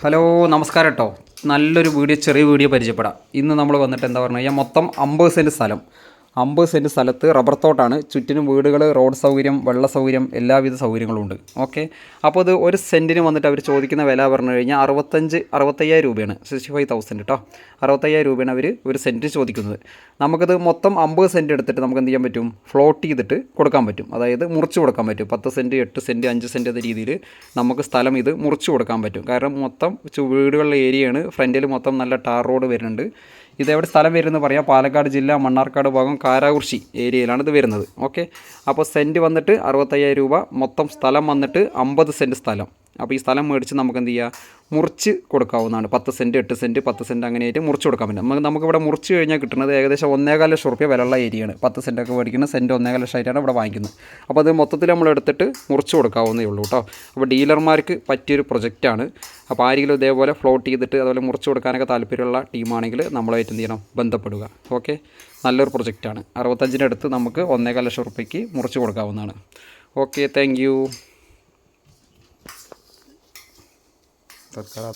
Hello നമസ്കാരം കേട്ടോ നല്ലൊരു വീഡിയോ ചെറിയ വീഡിയോ പരിചയപ്പെടാം. ഇന്ന് നമ്മൾ വന്നിട്ട് എന്താ പറഞ്ഞു കഴിഞ്ഞാൽ മൊത്തം അമ്പത് സെന്റ് സ്ഥലം. അമ്പത് സെന്റ് സ്ഥലത്ത് റബ്ബർ തോട്ടാണ്. ചുറ്റിനും വീടുകൾ റോഡ് സൗകര്യം വെള്ള സൗകര്യം എല്ലാവിധ സൗകര്യങ്ങളും ഉണ്ട്. ഓക്കെ അപ്പോൾ ഇത് ഒരു സെന്റിന് വന്നിട്ട് അവർ ചോദിക്കുന്ന വില പറഞ്ഞു കഴിഞ്ഞാൽ അറുപത്തഞ്ച് അറുപത്തയ്യായിരം രൂപയാണ്. സിക്സ്റ്റി ഫൈവ് തൗസൻഡ് കേട്ടോ അറുപത്തയ്യായിരം രൂപയാണ് അവർ ഒരു സെന്റ് ചോദിക്കുന്നത്. നമുക്കത് മൊത്തം അമ്പത് സെന്റ് എടുത്തിട്ട് നമുക്ക് എന്ത് ചെയ്യാൻ പറ്റും? ഫ്ലോട്ട് ചെയ്തിട്ട് കൊടുക്കാൻ പറ്റും. അതായത് മുറിച്ച് കൊടുക്കാൻ പറ്റും. പത്ത് സെന്റ് എട്ട് സെന്റ് അഞ്ച് സെന്റ് എന്ന രീതിയിൽ നമുക്ക് സ്ഥലം ഇത് മുറിച്ച് കൊടുക്കാൻ പറ്റും. കാരണം മൊത്തം വീടുകളുടെ ഏരിയയാണ് ഫ്രണ്ടിൽ മൊത്തം നല്ല ടാർ റോഡ് വരുന്നുണ്ട്. ഇത് എവിടെ സ്ഥലം വരുന്നത് പറയാം. പാലക്കാട് ജില്ല മണ്ണാർക്കാട് ഭാഗം കാരാകുർശി ഏരിയയിലാണ് ഇത് വരുന്നത്. ഓക്കെ? അപ്പോൾ സെന്റ് വന്നിട്ട് അറുപത്തയ്യായിരം രൂപ. മൊത്തം സ്ഥലം വന്നിട്ട് അമ്പത് സെന്റ് സ്ഥലം. അപ്പോൾ ഈ സ്ഥലം മേടിച്ച് നമുക്ക് എന്ത് ചെയ്യുക മുറിച്ച് കൊടുക്കാവുന്നതാണ്. പത്ത് സെന്റ് എട്ട് സെന്റ് പത്ത് സെന്റ് അങ്ങനെയായിട്ട് മുറിച്ച് കൊടുക്കാൻ പറ്റും. നമുക്ക് നമുക്കിവിടെ മുറിച്ച് കഴിഞ്ഞാൽ കിട്ടുന്നത് ഏകദേശം ഒന്നേകാൽ ലക്ഷം റുപ്യ വിലയുള്ള ഏരിയയാണ്. പത്ത് സെന്റൊക്കെ മേടിക്കുന്ന സെന്റ് ഒന്നേകാൽ ലക്ഷം ആയിട്ടാണ് ഇവിടെ വാങ്ങിക്കുന്നത്. അപ്പോൾ അത് മൊത്തത്തിൽ നമ്മൾ എടുത്തിട്ട് മുറിച്ച് കൊടുക്കാവുന്നേ ഉള്ളൂ കേട്ടോ. അപ്പോൾ ഡീലർമാർക്ക് പറ്റിയൊരു പ്രൊജക്റ്റാണ്. അപ്പോൾ ആരെങ്കിലും ഇതേപോലെ ഫ്ലോട്ട് ചെയ്തിട്ട് അതുപോലെ മുറിച്ച് കൊടുക്കാനൊക്കെ താല്പര്യമുള്ള ടീമാണെങ്കിൽ നമ്മളായിട്ട് എന്ത് ചെയ്യണം? ബന്ധപ്പെടുക. ഓക്കെ? നല്ലൊരു പ്രൊജക്റ്റാണ്. അറുപത്തഞ്ചിന്റെ അടുത്ത് നമുക്ക് ഒന്നേകാൽ ലക്ഷം റുപ്യക്ക് മുറിച്ച് കൊടുക്കാവുന്നതാണ്. Okay thank तत्करा